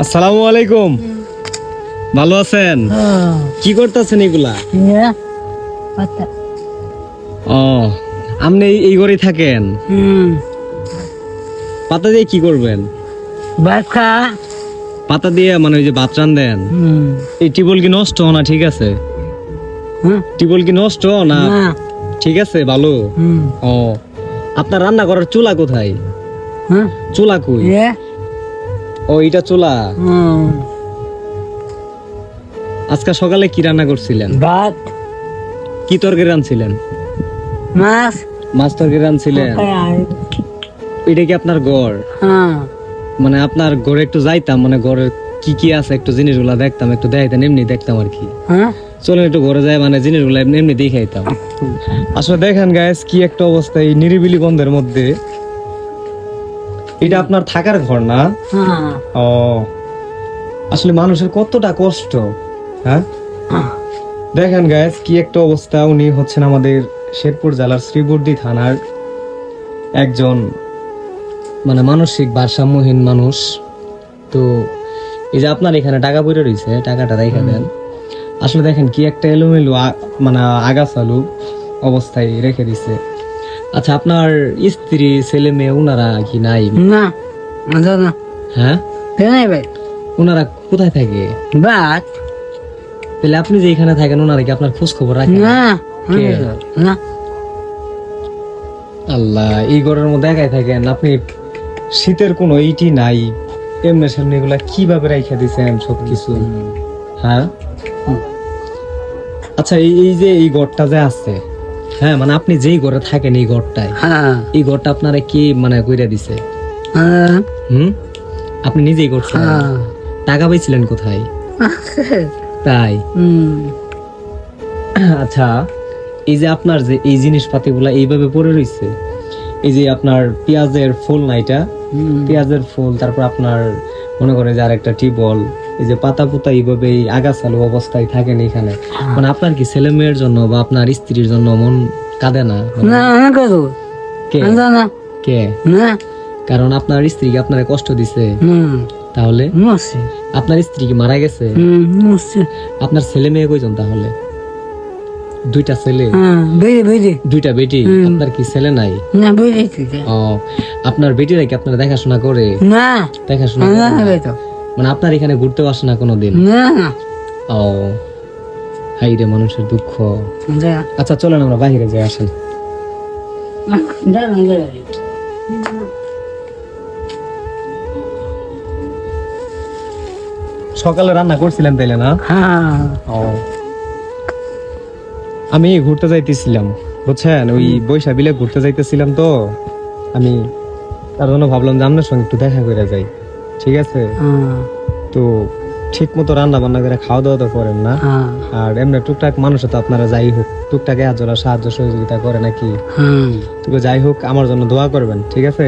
আসসালামু আলাইকুম। ভালো আছেন? কি করতেছেন এগুলা? হ্যাঁ ও আপনি এই- ঘরেই থাকেন? পাতা দিয়ে কি করবেন? পাতা দিয়ে মানে ওই যে ভাত দেন এই টিবল কি নষ্ট না ঠিক আছে? হ্যাঁ। টিবল কি নষ্ট না ঠিক আছে ভালো? ও আপনার রান্না করার চুলা কোথায়? হ্যাঁ। চুলা কই? এ ও এটা চুলা? আজকে সকালে কি রান্না করছিলেন? ভাত। কি তরকারি রানছিলেন মাছ। মাছ তরকারি রানছিলেন এটা কি আপনার গড় হ্যাঁ। মানে আপনার ঘরে একটু যাইতাম মানে ঘরে কি কি আছে একটু জিনিসগুলা দেখতাম একটু দেখাইতাম এমনি দেখতাম আর কি। হ্যাঁ। চলেন একটু ঘরে যায় মানে জিনিসগুলো এমনি এমনি দেখাইতাম। আসলে দেখেন গাইস কি একটা অবস্থা এই নিরিবিলি বন্ধের মধ্যে। এটা আপনার থাকার ঘর না? হ্যাঁ। ও আসলে মানুষের কতটা কষ্ট হ্যাঁ? দেখেন গাইস কি একটা অবস্থা উনি হচ্ছেন আমাদের শেরপুর জেলার শ্রীবর্দি থানার একজন মানে মানসিক ভারসাম্যহীন মানুষ। তো এই যে আপনার এখানে টাকা পড়ে রয়েছে টাকাটা রেখে দেন। আসলে দেখেন কি একটা এলোমেলো মানে আগাছালু অবস্থায় রেখে দিছে। আচ্ছা আপনার স্ত্রী ছেলে মেয়ে ওনারা কি নাই? না আচ্ছা না। হ্যাঁ? কেন ভাই? ওনারা কোথায় থাকে? ভাত তাহলে আপনি যে এখানে থাকেন ওনারা কি আপনার খোঁজ খবর রাখেন না? না আল্লাহ এই ঘরের মধ্যে একাই থাকেন? আপনি শীতের কোনো ইটি নাই। এমনি সামনে এগুলা কীভাবে রাইখা দিছেন সবকিছু? হ্যাঁ? আচ্ছা এই এই যে এই ঘরটা যে আছে হ্যাঁ মানে আপনি যেই ঘরে থাকেন এই ঘরটায় হ্যাঁ। এই ঘরটা আপনারা কি মানে কইরা দিছে? হ্যাঁ। হুম? আপনি নিজেই করছেন হ্যাঁ। টাকা পাইছিলেন কোথায়? তাই? হুম। আচ্ছা এই যে আপনার যে এই জিনিসপাতিগুলা এইভাবে পড়ে রইছে এই যে আপনার পেঁয়াজের ফুল না এটা? হুম। পেঁয়াজের ফুল তারপর আপনার মনে করেন যে আরেকটা টিবল এই যে পাতা পুতা এইভাবে এই আগাছালো অবস্থায় থাকেন এখানে। মানে আপনার কি ছেলে মেয়ের জন্য বা আপনার স্ত্রীর জন্য মন কাঁদে না? না না করো কে? না না কে? কারণ আপনার স্ত্রী কি আপনার কষ্ট দিছে। তাহলে? আপনার স্ত্রী কি মারা গেছে? আপনার ছেলে মেয়ে কইজন তাহলে? দুইটা ছেলে হ্যাঁ দুইটা বেটি আপনার কি ছেলে নাই? না ও আপনার বেটিরা কি আপনার দেখাশোনা করে? না। দেখাশোনা না না? না মানে আপনার এখানে ঘুরতেও আসে না কোনোদিন? না না। ও হাই রে মানুষের দুঃখ। আচ্ছা চলেন আমরা বাইরে যাই আসেন। সকালে রান্না করছিলেন তাইলে না? হ্যাঁ। ও। আমি ঘুরতে যাইতেছিলাম বুঝছেন? ওই বৈশা বিলে ঘুরতে যাইতেছিলাম তো। আমি তার জন্য ভাবলাম যে আপনার সঙ্গে একটু দেখা করে যাই ঠিক আছে? হ্যাঁ। তো ঠিক মতো রান্না বান্না করে খাওয়া দাওয়া তো করেন না। হ্যাঁ। আর এমনি টুকটাক মানুষ তো আপনারা যাই হোক টুকটাক এজরা সাহায্য সহযোগিতা করে নাকি? হুম যাই হোক আমার জন্য দোয়া করবেন ঠিক আছে?